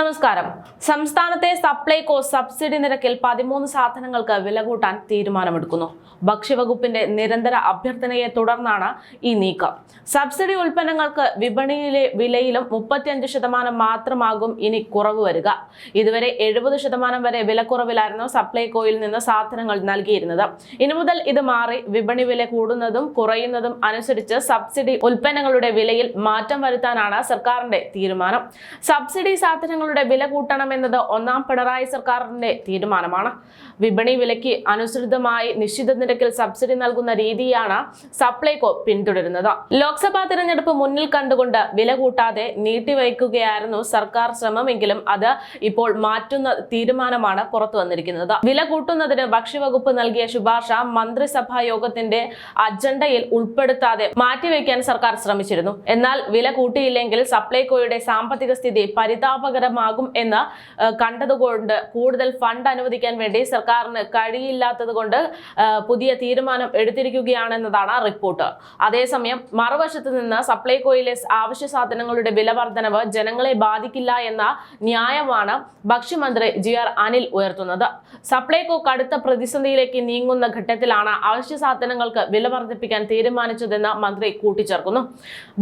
നമസ്കാരം. സംസ്ഥാനത്തെ സപ്ലൈകോ സബ്സിഡി നിരക്കിൽ പതിമൂന്ന് സാധനങ്ങൾക്ക് വില കൂട്ടാൻ തീരുമാനമെടുക്കുന്നു. ഭക്ഷ്യവകുപ്പിന്റെ നിരന്തര അഭ്യർത്ഥനയെ തുടർന്നാണ് ഈ നീക്കം. സബ്സിഡി ഉൽപ്പന്നങ്ങൾക്ക് വിപണിയിലെ വിലയിലും മുപ്പത്തിയഞ്ച് ശതമാനം മാത്രമാകും ഇനി കുറവ് വരിക. ഇതുവരെ എഴുപത് ശതമാനം വരെ വിലക്കുറവിലായിരുന്നു സപ്ലൈകോയിൽ നിന്ന് സാധനങ്ങൾ നൽകിയിരുന്നത്. ഇനി മുതൽ ഇത് മാറി വിപണി വില കൂടുന്നതും കുറയുന്നതും അനുസരിച്ച് സബ്സിഡി ഉൽപ്പന്നങ്ങളുടെ വിലയിൽ മാറ്റം വരുത്താനാണ് സർക്കാരിന്റെ തീരുമാനം. സബ്സിഡി സാധനങ്ങളുടെ വില കൂട്ടണമെന്നത് ഒന്നാം പിണറായി സർക്കാരിന്റെ തീരുമാനമാണ്. വിപണി വിലയ്ക്ക് അനുസൃതമായി നിശ്ചിത നിരക്കിൽ സബ്സിഡി നൽകുന്ന രീതിയാണ് സപ്ലൈകോ പിന്തുടരുന്നത്. ലോക്സഭാ തിരഞ്ഞെടുപ്പ് മുന്നിൽ കണ്ടുകൊണ്ട് വില കൂട്ടാതെ നീട്ടിവയ്ക്കുകയായിരുന്നു സർക്കാർ ശ്രമമെങ്കിലും അത് ഇപ്പോൾ മാറ്റുന്ന തീരുമാനമാണ് പുറത്തു വന്നിരിക്കുന്നത്. വില കൂട്ടുന്നതിന് ഭക്ഷ്യവകുപ്പ് നൽകിയ ശുപാർശ മന്ത്രിസഭാ യോഗത്തിന്റെ അജണ്ടയിൽ ഉൾപ്പെടുത്താതെ മാറ്റിവെക്കാൻ സർക്കാർ ശ്രമിച്ചിരുന്നു. എന്നാൽ വില കൂട്ടിയില്ലെങ്കിൽ സപ്ലൈകോയുടെ സാമ്പത്തിക സ്ഥിതി പരിതാപകരമാകും എന്ന് കണ്ടതുകൊണ്ട് കൂടുതൽ ഫണ്ട് അനുവദിക്കാൻ വേണ്ടി സർക്കാരിന് കഴിയില്ലാത്തത് കൊണ്ട് പുതിയ തീരുമാനം എടുത്തിരിക്കുകയാണെന്നതാണ് റിപ്പോർട്ട്. അതേസമയം മറുവശത്ത് നിന്ന് സപ്ലൈകോയിലെ അവശ്യ സാധനങ്ങളുടെ വില വർധനവ് ജനങ്ങളെ ബാധിക്കില്ല എന്ന ന്യായമാണ് ഭക്ഷ്യമന്ത്രി ജി ആർ അനിൽ ഉയർത്തുന്നത്. സപ്ലൈകോ കടുത്ത പ്രതിസന്ധിയിലേക്ക് നീങ്ങുന്ന ഘട്ടത്തിലാണ് അവശ്യ സാധനങ്ങൾക്ക് വില വർദ്ധിപ്പിക്കാൻ തീരുമാനിച്ചതെന്ന് മന്ത്രി കൂട്ടിച്ചേർക്കുന്നു.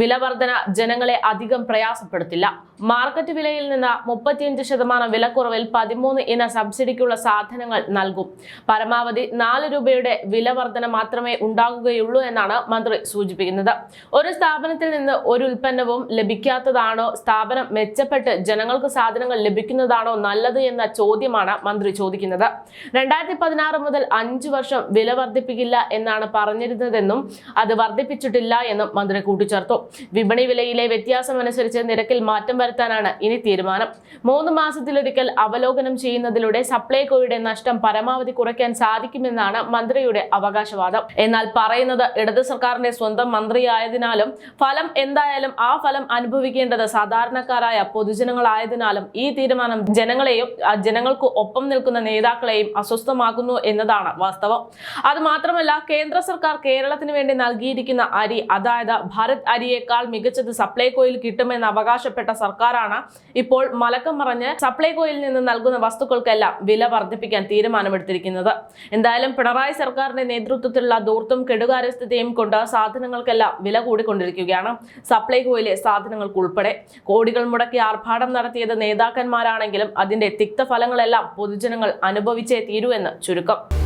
വില വർധന ജനങ്ങളെ അധികം പ്രയാസപ്പെടുത്തില്ല. മാർക്കറ്റ് വിലയിൽ നിന്ന് മുപ്പത്തിയഞ്ച് ശതമാനം വിലക്കുറവിൽ പതിമൂന്ന് ഇന സബ്സിഡിക്കുള്ള സാധനങ്ങൾ നൽകും. പരമാവധി നാല് രൂപയുടെ വില മാത്രമേ ഉണ്ടാകുകയുള്ളൂ എന്നാണ് മന്ത്രി സൂചിപ്പിക്കുന്നത്. ഒരു സ്ഥാപനത്തിൽ നിന്ന് ഒരു ഉൽപ്പന്നവും ലഭിക്കാത്തതാണോ? സ്ഥാപനം മെച്ചപ്പെട്ട് ജനങ്ങൾക്ക് സാധനങ്ങൾ ലഭിക്കുന്നതാണോ നല്ലത് എന്ന ചോദ്യമാണ് മന്ത്രി ചോദിക്കുന്നത്. രണ്ടായിരത്തി പതിനാറ് മുതൽ അഞ്ചു വർഷം വില വർദ്ധിപ്പിക്കില്ല എന്നാണ് പറഞ്ഞിരുന്നതെന്നും അത് വർദ്ധിപ്പിച്ചിട്ടില്ല എന്നും മന്ത്രി കൂട്ടിച്ചേർത്തു. വിപണി വിലയിലെ വ്യത്യാസം അനുസരിച്ച് നിരക്കിൽ മാറ്റം വരുത്താനാണ് ഇനി തീരുമാനം. മൂന്ന് മാസത്തിലൊരിക്കൽ അവലോകനം ചെയ്യുന്നതിലൂടെ സപ്ലൈകോയുടെ നഷ്ടം പരമാവധി കുറയ്ക്കാൻ സാധിക്കുമെന്നാണ് മന്ത്രിയുടെ അവകാശവാദം. എന്നാൽ പറയുന്നത് ഇടത് സർക്കാരിന്റെ സ്വന്തം മന്ത്രിയായതിനാലും ഫലം എന്തായാലും ആ ഫലം അനുഭവിക്കേണ്ടത് സാധാരണക്കാരായ പൊതുജനങ്ങളായതിനാലും ഈ തീരുമാനം ജനങ്ങളെയും ജനങ്ങൾക്ക് ഒപ്പം നിൽക്കുന്ന നേതാക്കളെയും അസ്വസ്ഥമാക്കുന്നു എന്നതാണ് വാസ്തവം. അത് മാത്രമല്ല കേന്ദ്ര സർക്കാർ കേരളത്തിന് വേണ്ടി നൽകിയിരിക്കുന്ന അരി അതായത് ഭാരത് അരിയേക്കാൾ മികച്ചത് സപ്ലൈകോയിൽ കിട്ടുമെന്ന് അവകാശപ്പെട്ട സർക്കാരാണ് ഇപ്പോൾ മലക്കം മറഞ്ഞ് സപ്ലൈകോയിൽ നിന്ന് നൽകുന്ന വസ്തുക്കൾക്കെല്ലാം വില വർദ്ധിപ്പിക്കാൻ തീരുമാനമെടുത്തിരിക്കുന്നത്. എന്തായാലും പിണറായി സർക്കാരിന്റെ നേതൃത്വത്തിലുള്ള ദൂർത്തും കെടുകാര്യസ്ഥതയും കൊണ്ട് സാധനങ്ങൾക്കെല്ലാം വില കൂടിക്കൊണ്ടിരിക്കുകയാണ്. സപ്ലൈകോയിലെ സാധനങ്ങൾക്ക് ഉൾപ്പെടെ കോടികൾ മുടക്കി ആർഭാടം നടത്തിയത് നേതാക്കന്മാരാണെങ്കിലും അതിന്റെ തിക്തഫലങ്ങളെല്ലാം പൊതുജനങ്ങൾ അനുഭവിച്ചേ തീരൂ എന്ന് ചുരുക്കം.